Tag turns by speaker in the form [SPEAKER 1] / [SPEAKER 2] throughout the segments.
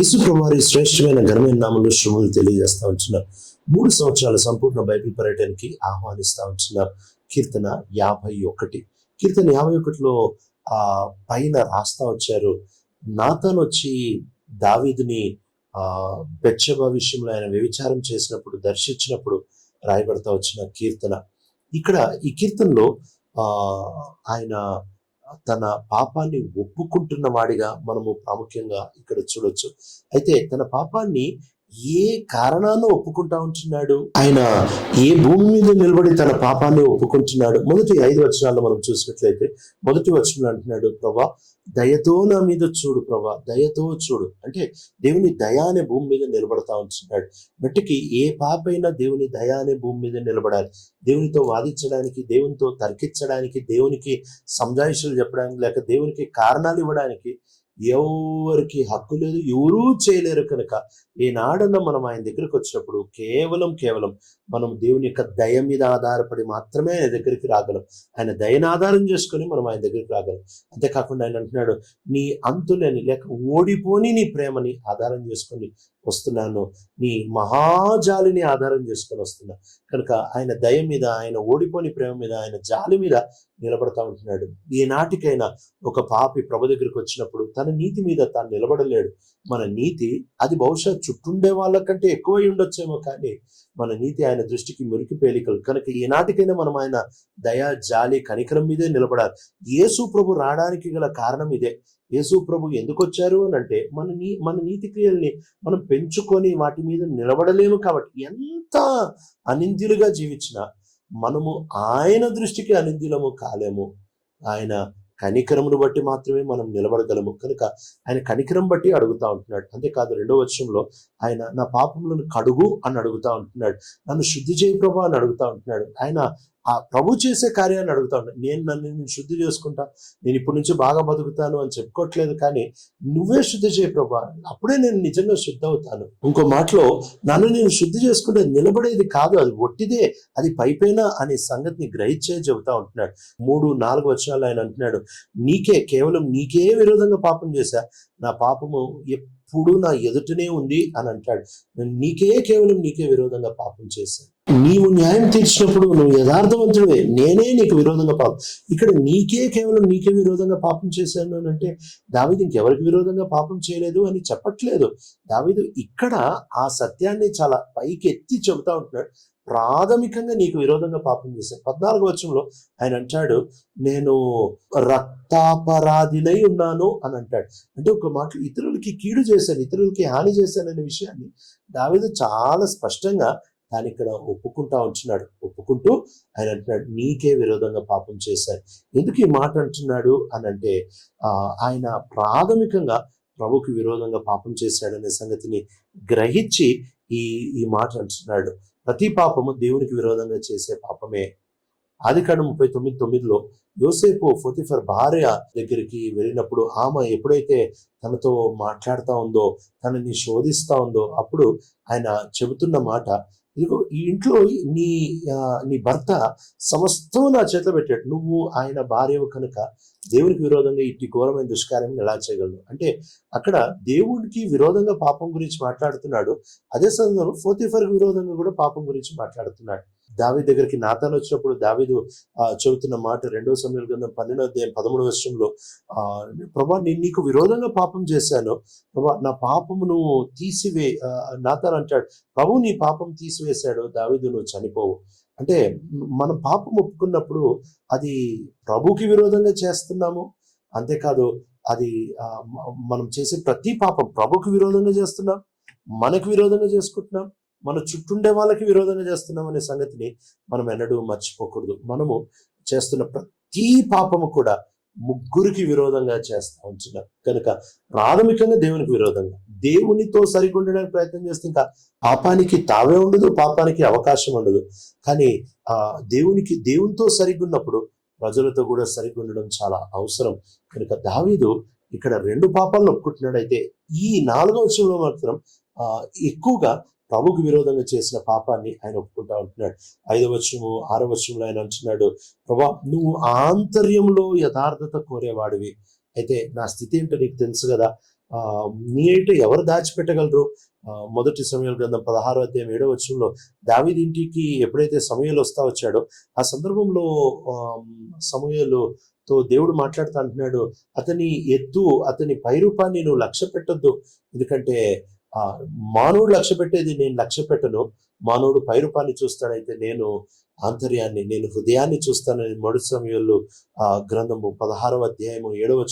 [SPEAKER 1] యేసు ప్రభువారి శ్రేష్టమైన ఘనమైన నామంలో శుభములు తెలియజేస్తా వచ్చిన మూడు సంవత్సరాల సంపూర్ణ బైబిల్ పర్యటనకి ఆహ్వానిస్తా వచ్చిన కీర్తన యాభై ఒకటి. కీర్తన యాభై ఒకటిలో ఆ పైన రాస్తా వచ్చారు. నాతను వచ్చి దావీదుని ఆ బెచ్చబ విషయంలో ఆయన వ్యభిచారం చేసినప్పుడు దర్శించినప్పుడు రాయబడతా వచ్చిన కీర్తన. ఇక్కడ ఈ కీర్తనలో ఆ ఆయన తన పాపాన్ని ఒప్పుకుంటున్న వాడిగా మనము ప్రాముఖ్యంగా ఇక్కడ చూడొచ్చు. అయితే తన పాపాన్ని ఏ కారణాన్ని ఒప్పుకుంటా ఉంటున్నాడు? ఆయన ఏ భూమి మీద నిలబడి తన పాపాన్ని ఒప్పుకుంటున్నాడు? మొదటి ఐదు వచనాల్లో మనం చూసినట్లయితే మొదటి వచనంలో అంటున్నాడు ప్రభా దయతో నా మీద చూడు ప్రభా దయతో చూడు. అంటే దేవుని దయ అనే భూమి మీద నిలబడతా ఉంటున్నాడు. మట్టికి ఏ పాపైనా దేవుని దయ అనే భూమి మీద నిలబడాలి. దేవునితో వాదించడానికి దేవునితో తర్కించడానికి దేవునికి సంజాయిషులు చెప్పడానికి లేక దేవునికి కారణాలు ఇవ్వడానికి ఎవరికి హక్కు లేదు ఎవరూ చేయలేరు కనుక ఈనాడన మనం ఆయన దగ్గరికి వచ్చినప్పుడు కేవలం కేవలం మనం దేవుని యొక్క దయ మీద ఆధారపడి మాత్రమే ఆయన దగ్గరికి రాగలం. ఆయన దయను ఆధారం చేసుకొని మనం ఆయన దగ్గరికి రాగలం. అంతేకాకుండా ఆయన అంటున్నాడు నీ అంతులేని లేక ఓడిపోని నీ ప్రేమని ఆధారం చేసుకొని వస్తున్నాను. నీ మహాజాలిని ఆధారం చేసుకొని వస్తున్నా. కనుక ఆయన దయ మీద ఆయన ఓడిపోని ప్రేమ మీద ఆయన జాలి మీద నిలబడతా ఉంటున్నాడు. ఈనాటికైనా ఒక పాపి ప్రభు దగ్గరికి వచ్చినప్పుడు తన నీతి మీద తాను నిలబడలేడు. మన నీతి అది బహుశా చుట్టుండే వాళ్ళకంటే ఎక్కువై ఉండొచ్చేమో కానీ మన నీతి ఆయన దృష్టికి మురికి పేలికలు. కనుక ఈనాటికైనా మనం ఆయన దయా జాలి కనికరం మీదే నిలబడాలి. యేసు ప్రభు రావడానికి గల కారణం ఇదే. యేసు ప్రభు ఎందుకు వచ్చారు అని అంటే మన నీ మన నీతి క్రియల్ని మనం పెంచుకొని వాటి మీద నిలబడలేము కాబట్టి ఎంత అనింద్యులుగా జీవించినా మనము ఆయన దృష్టికి అనింద్యులము కాలేము. ఆయన కనికరమును బట్టి మాత్రమే మనం నిలబడగలము. కనుక ఆయన కనికరం బట్టి అడుగుతా ఉంటున్నాడు. అంతేకాదు రెండో వర్షంలో ఆయన నా పాపములను కడుగు అని అడుగుతా ఉంటున్నాడు. నన్ను శుద్ధి చేయి ప్రభా అని అడుగుతా ఉంటున్నాడు. ఆయన ఆ ప్రభు చేసే కార్యాన్ని అడుగుతా ఉన్నాడు నేను నన్ను నేను శుద్ధి చేసుకుంటా నేను ఇప్పటి నుంచి బాగా బతుకుతాను అని చెప్పుకోవట్లేదు కానీ నువ్వే శుద్ధి చేయి ప్రభా అప్పుడే నేను నిజంగా శుద్ధి అవుతాను. ఇంకో మాటలో నన్ను నేను శుద్ధి చేసుకుంటే నిలబడేది కాదు అది ఒట్టిదే అది పైపైన అనే సంగతిని గ్రహించే చెబుతా ఉంటున్నాడు. మూడు నాలుగు వచనాలు ఆయన అంటున్నాడు. నీకే కేవలం నీకే విరోధంగా పాపం చేశా. నా పాపము ఎప్పుడు నా ఎదుటనే ఉంది అని అంటాడు. నీకే కేవలం నీకే విరోధంగా పాపం చేశాను. నీవు న్యాయం తీర్చినప్పుడు నువ్వు యథార్థవంతుడే నేనే నీకు విరోధంగా పాపం. ఇక్కడ నీకే కేవలం నీకే విరోధంగా పాపం చేశాను అని అంటే దావిది ఇంకెవరికి విరోధంగా పాపం చేయలేదు అని చెప్పట్లేదు. దావిదు ఇక్కడ ఆ సత్యాన్ని చాలా పైకి ఎత్తి చెబుతా ఉంటున్నాడు. ప్రాథమికంగా నీకు విరోధంగా పాపం చేశాను. పద్నాలుగు వచ్చంలో ఆయన అంటాడు నేను రక్తాపరాధినై ఉన్నాను అని అంటాడు. అంటే ఒక మాట ఇతరులకి కీడు చేశాను ఇతరులకి హాని చేశాను అనే విషయాన్ని దావిదు చాలా స్పష్టంగా దాని ఇక్కడ ఒప్పుకుంటా ఉంటున్నాడు. ఒప్పుకుంటూ ఆయన అంటున్నాడు నీకే విరోధంగా పాపం చేశాడు ఎందుకు ఈ మాట అంటున్నాడు? అని అంటే ఆయన ప్రాథమికంగా ప్రభుకి విరోధంగా పాపం చేశాడనే సంగతిని గ్రహించి ఈ ఈ మాట అంటున్నాడు. ప్రతి పాపము దేవునికి విరోధంగా చేసే పాపమే. ఆదికాండం ముప్పై తొమ్మిది తొమ్మిదిలో యోసేపు ఫోతిఫర్ భార్య దగ్గరికి వెళ్ళినప్పుడు ఆమె ఎప్పుడైతే తనతో మాట్లాడుతూ ఉందో తనని శోధిస్తూ ఉందో అప్పుడు ఆయన చెబుతున్న మాట ఇదిగో ఈ ఇంట్లో నీ నీ భర్త సమస్తం నా చేతిలో పెట్టాడు. నువ్వు ఆయన భార్యవు కనుక దేవునికి విరోధంగా ఇట్టి ఘోరమైన దుష్కార్యం ఎలా చేయగలను అంటే అక్కడ దేవుడికి విరోధంగా పాపం గురించి మాట్లాడుతున్నాడు. అదే సందర్భంలో ఫోతిఫర్కి విరోధంగా కూడా పాపం గురించి మాట్లాడుతున్నాడు. దావి దగ్గరికి నాతాను వచ్చినప్పుడు దావిదు చెబుతున్న మాట రెండవ సమయాల గ్రంథం పన్నెండో అధ్యాయం పదమూడవ వర్షంలో ప్రభా నేను నీకు విరోధంగా పాపం చేశాను. ప్రభా నా పాపమును తీసివే నాతాను అంటాడు. ప్రభు నీ పాపం తీసివేశాడు. దావిదు నువ్వు చనిపోవు. అంటే మనం పాపం ఒప్పుకున్నప్పుడు అది ప్రభుకి విరోధంగా చేస్తున్నాము. అంతేకాదు అది మనం చేసే ప్రతి పాపం ప్రభుకి విరోధంగా చేస్తున్నాం. మనకు విరోధంగా చేసుకుంటున్నాం. మన చుట్టుండే వాళ్ళకి విరోధంగా చేస్తున్నాం అనే సంగతిని మనం ఎన్నడూ మర్చిపోకూడదు. మనము చేస్తున్న ప్రతి పాపము కూడా ముగ్గురికి విరోధంగా చేస్తా ఉంటున్నాం. కనుక ప్రాథమికంగా దేవునికి విరోధంగా దేవునితో సరిగ్గా ఉండడానికి ప్రయత్నం చేస్తే ఇంకా పాపానికి తావే ఉండదు పాపానికి అవకాశం ఉండదు. కానీ ఆ దేవునికి దేవునితో సరిగ్గున్నప్పుడు ప్రజలతో కూడా సరిగ్గా ఉండడం చాలా అవసరం. కనుక దావీదు ఇక్కడ రెండు పాపాలను ఒప్పుకుంటున్నాడు అయితే ఈ నాలుగో వచనంలో మాత్రం ఎక్కువగా ప్రభుకు విరోధంగా చేసిన పాపాన్ని ఆయన ఒప్పుకుంటా ఉంటున్నాడు. ఐదవ వచనము ఆరవ వచనంలో ఆయన అంటున్నాడు ప్రభా నువ్వు ఆంతర్యంలో యథార్థత కోరేవాడివి. అయితే నా స్థితి ఏంటో నీకు తెలుసు కదా. ఆ, నీ ఏంటో ఎవరు దాచిపెట్టగలరు? మొదటి సమయంలో గ్రంథం పదహారో అధ్యాయం ఏడో వచ్చంలో దావిదింటికి ఎప్పుడైతే సమయాలు వస్తా వచ్చాడో ఆ సందర్భంలో సమయాలుతో దేవుడు మాట్లాడుతూ అంటున్నాడు అతని ఎత్తు అతని పైరూపాన్ని నువ్వు లక్ష్య పెట్టొద్దు. ఎందుకంటే మానవుడు లక్ష్య పెట్టేది నేను లక్ష్య పెట్టను. మానవుడు పైరూపాన్ని చూస్తాడైతే నేను ఆంతర్యాన్ని నేను హృదయాన్ని చూస్తానని మొదటి సమయంలో ఆ గ్రంథము పదహారవ అధ్యాయము ఏడవ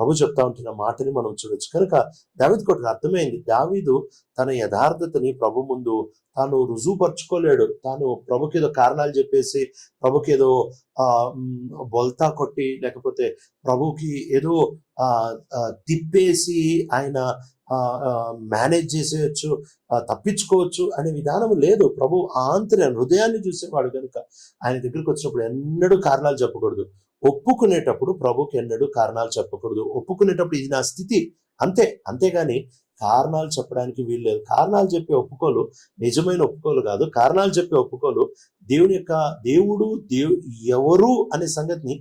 [SPEAKER 1] ప్రభు చెప్తా ఉంటున్న మాటని మనం చూడొచ్చు. కనుక దావిద్ కొరకు అర్థమైంది. దావీదు తన యథార్థతని ప్రభు ముందు తాను రుజువుపరుచుకోలేడు. తాను ప్రభుకేదో కారణాలు చెప్పేసి ప్రభుకేదో ఆ బొల్తా కొట్టి లేకపోతే ప్రభుకి ఏదో ఆ, తిప్పేసి ఆయన మేనేజ్ చేసేయచ్చు తప్పించుకోవచ్చు అనే విధానం లేదు. ప్రభు ఆంతర్య హృదయాన్ని చూసేవాడు కనుక ఆయన దగ్గరికి వచ్చినప్పుడు ఎన్నడూ కారణాలు చెప్పకూడదు. ఒప్పుకునేటప్పుడు ప్రభుకి ఎన్నడూ కారణాలు చెప్పకూడదు. ఒప్పుకునేటప్పుడు ఇది నా స్థితి. అంతే అంతేగాని కారణాలు చెప్పడానికి వీలు లేదు. కారణాలు చెప్పే ఒప్పుకోలు నిజమైన ఒప్పుకోలు కాదు. కారణాలు చెప్పే ఒప్పుకోలు దేవుని యొక్క దేవుడు దేవు ఎవరు అనే సంగతిని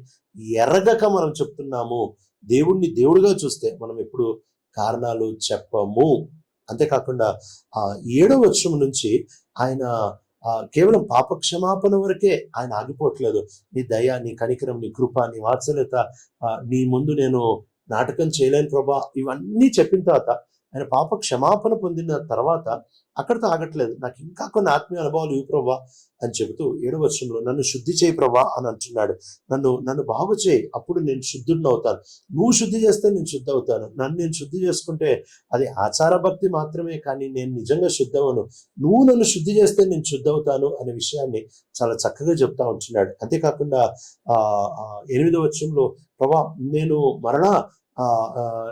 [SPEAKER 1] ఎరగక మనం చెప్తున్నాము. దేవుణ్ణి దేవుడిగా చూస్తే మనం ఎప్పుడు కారణాలు చెప్పము. అంతేకాకుండా ఆ ఏడవ వర్షం నుంచి ఆయన కేవలం పాప క్షమాపణ వరకే ఆయన ఆగిపోవట్లేదు. నీ దయ నీ కనికరం నీ కృప నీ వాత్సల్యత ఆ, నీ ముందు నేను నాటకం చేయలేను ప్రభా ఇవన్నీ చెప్పిన తర్వాత ఆయన పాప క్షమాపణ పొందిన తర్వాత అక్కడితో ఆగట్లేదు నాకు ఇంకా కొన్ని ఆత్మీయ అనుభవాలు ఇవి ప్రభా అని చెబుతూ ఏడు వర్షంలో నన్ను శుద్ధి చేయి ప్రభా అని అంటున్నాడు. నన్ను నన్ను బాగు చేయి. అప్పుడు నేను శుద్ధుడిని అవుతాను నువ్వు శుద్ధి చేస్తే నేను శుద్ధి అవుతాను నన్ను నేను శుద్ధి చేసుకుంటే అది ఆచార భక్తి మాత్రమే కానీ నేను నిజంగా శుద్ధవను నువ్వు నన్ను శుద్ధి చేస్తే నేను శుద్ధ అవుతాను అనే విషయాన్ని చాలా చక్కగా చెప్తా ఉంటున్నాడు. అంతేకాకుండా ఆ వర్షంలో ఎనిమిదవ ప్రభా నేను మరణ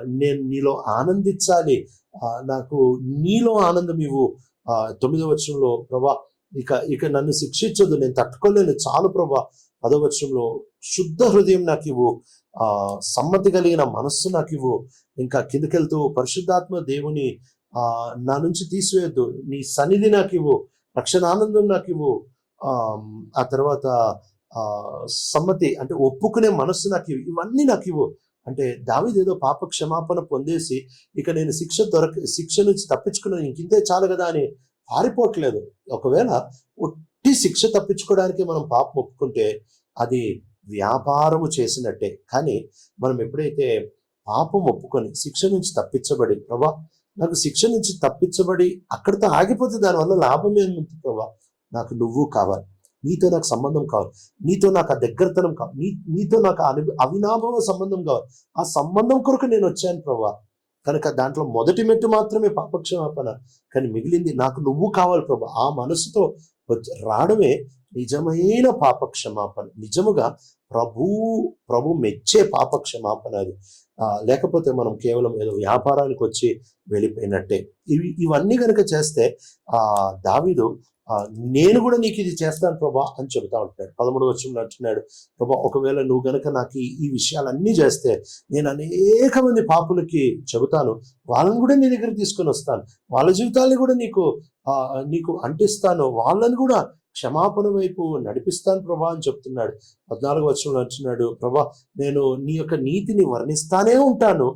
[SPEAKER 1] నేను నీలో ఆనందించాలి. ఆ, నాకు నీలో ఆనందం ఇవ్వు. ఆ, తొమ్మిదవ వచ్చంలో ప్రభా ఇక ఇక నన్ను శిక్షించదు నేను తట్టుకోలేను. చాలు ప్రభా. పదో వచ్చంలో శుద్ధ హృదయం నాకు ఇవ్వు. ఆ సమ్మతి కలిగిన మనస్సు నాకు ఇవ్వు. ఇంకా కిందకెళ్తూ పరిశుద్ధాత్మ దేవుని ఆ నా నుంచి తీసివేయద్దు. నీ సన్నిధి నాకు ఇవ్వు. రక్షణానందం నాకు ఇవ్వు. ఆ, ఆ తర్వాత ఆ సమ్మతి అంటే ఒప్పుకునే మనస్సు నాకు ఇవ్వు. ఇవన్నీ నాకు ఇవ్వు. అంటే దావిది ఏదో పాప క్షమాపణ పొందేసి ఇక నేను శిక్ష దొరక శిక్ష నుంచి తప్పించుకున్నాను ఇంకింతే చాలు కదా అని పారిపోవట్లేదు. ఒకవేళ ఒట్టి శిక్ష తప్పించుకోవడానికి మనం పాపం ఒప్పుకుంటే అది వ్యాపారము చేసినట్టే. కానీ మనం ఎప్పుడైతే పాపం ఒప్పుకొని శిక్ష నుంచి తప్పించబడి ప్రభా నాకు శిక్ష నుంచి తప్పించబడి అక్కడితో ఆగిపోతే దానివల్ల లాభం ఏముంది ప్రభా? నాకు నువ్వు కావాలి. నీతో నాకు సంబంధం కావాలి. నీతో నాకు ఆ దగ్గరతనం కావాలి. నీ నీతో నాకు అను అవినాభవ సంబంధం కావాలి. ఆ సంబంధం కొరకు నేను వచ్చాను ప్రభా. కనుక దాంట్లో మొదటి మెట్టు మాత్రమే పాపక్షమాపణ. కానీ మిగిలింది నాకు నువ్వు కావాలి ప్రభా. ఆ మనసుతో వచ్చి రావడమే నిజమైన పాప క్షమాపణ నిజముగా ప్రభు ప్రభు మెచ్చే పాప క్షమాపణ అది లేకపోతే మనం కేవలం ఏదో వ్యాపారానికి వచ్చి వెళ్ళిపోయినట్టే. ఇవి ఇవన్నీ కనుక చేస్తే ఆ నేను కూడా నీకు ఇది చేస్తాను ప్రభా అని చెబుతా ఉంటున్నాడు పదమూడు వచ్చి అంటున్నాడు ప్రభా ఒకవేళ నువ్వు గనక నాకు ఈ- విషయాలన్నీ చేస్తే నేను అనేక మంది పాపులకి చెబుతాను. వాళ్ళని కూడా నీ దగ్గర తీసుకొని వస్తాను. వాళ్ళ జీవితాలను కూడా నీకు నీకు అంటిస్తాను. వాళ్ళని కూడా క్షమాపణ వైపు నడిపిస్తాను ప్రభా అని చెప్తున్నాడు. పద్నాలుగు వచనంలో అంటున్నాడు ప్రభా నేను నీ యొక్క నీతిని వర్ణిస్తానే ఉంటాను.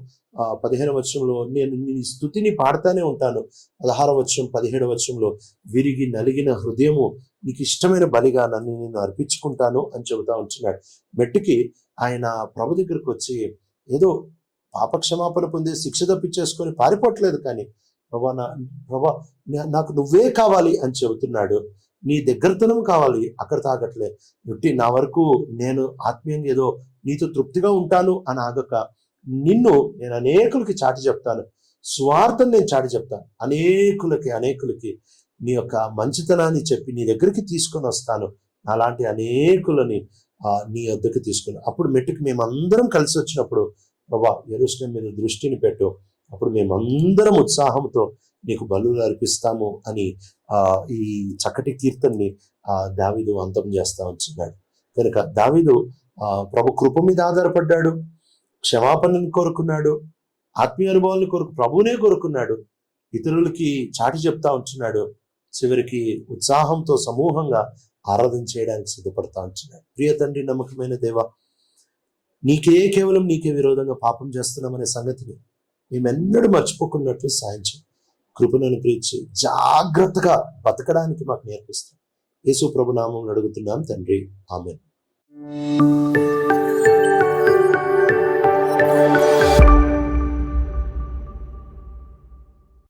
[SPEAKER 1] పదిహేను వచనంలో నేను నీ స్థుతిని పాడుతానే ఉంటాను. పదహార వచనం పదిహేడు వచనంలో విరిగి నలిగిన హృదయము నీకు ఇష్టమైన బలిగా నన్ను నేను అర్పించుకుంటాను అని చెబుతా ఉంటున్నాడు. మెట్టుకి ఆయన ప్రభు దగ్గరికి వచ్చి ఏదో పాప క్షమాపణ పొంది శిక్ష తప్పించేసుకొని పారిపోవట్లేదు కానీ ప్రభా నా ప్రభా నాకు నువ్వే కావాలి అని చెబుతున్నాడు. నీ దగ్గరతనం కావాలి అక్కడ తాగట్లే. నుట్టి నా వరకు నేను ఆత్మీయంగా ఏదో నీతో తృప్తిగా ఉంటాను అని ఆగక నిన్ను నేను అనేకులకి చాటి చెప్తాను. స్వార్థం నేను చాటి చెప్తాను. అనేకులకి అనేకులకి నీ యొక్క మంచితనాన్ని చెప్పి నీ దగ్గరికి తీసుకొని వస్తాను. అలాంటి అనేకులని నీ వద్దకు తీసుకుని. అప్పుడు మెట్టుకు మేమందరం కలిసి వచ్చినప్పుడు బాబా ఎరుసిన మీద దృష్టిని పెట్టు. అప్పుడు మేమందరం ఉత్సాహంతో నీకు బలులు అర్పిస్తాము అని ఆ ఈ చక్కటి కీర్తన్ని ఆ అంతం చేస్తా ఉంచున్నాడు కనుక దావిదు ఆ ప్రభు కృప మీద ఆధారపడ్డాడు క్షమాపణను కోరుకున్నాడు ఆత్మీయ అనుభవాలను కోరుకు ప్రభువునే కోరుకున్నాడు ఇతరులకి చాటి చెప్తా ఉంటున్నాడు చివరికి ఉత్సాహంతో సమూహంగా ఆరాధన చేయడానికి సిద్ధపడతా ఉంటున్నాడు. ప్రియ తండ్రి నమ్మకమైన దేవ నీకే కేవలం నీకే విరోధంగా పాపం చేస్తున్నామనే సంగతిని మేమెన్నడూ మర్చిపోకున్నట్లు సాయం చేయి కృపను అనుగ్రహించి జాగ్రత్తగా బతకడానికి మాకు నేర్పిస్తాం. యేసు ప్రభునామం అడుగుతున్నాం తండ్రి. ఆమె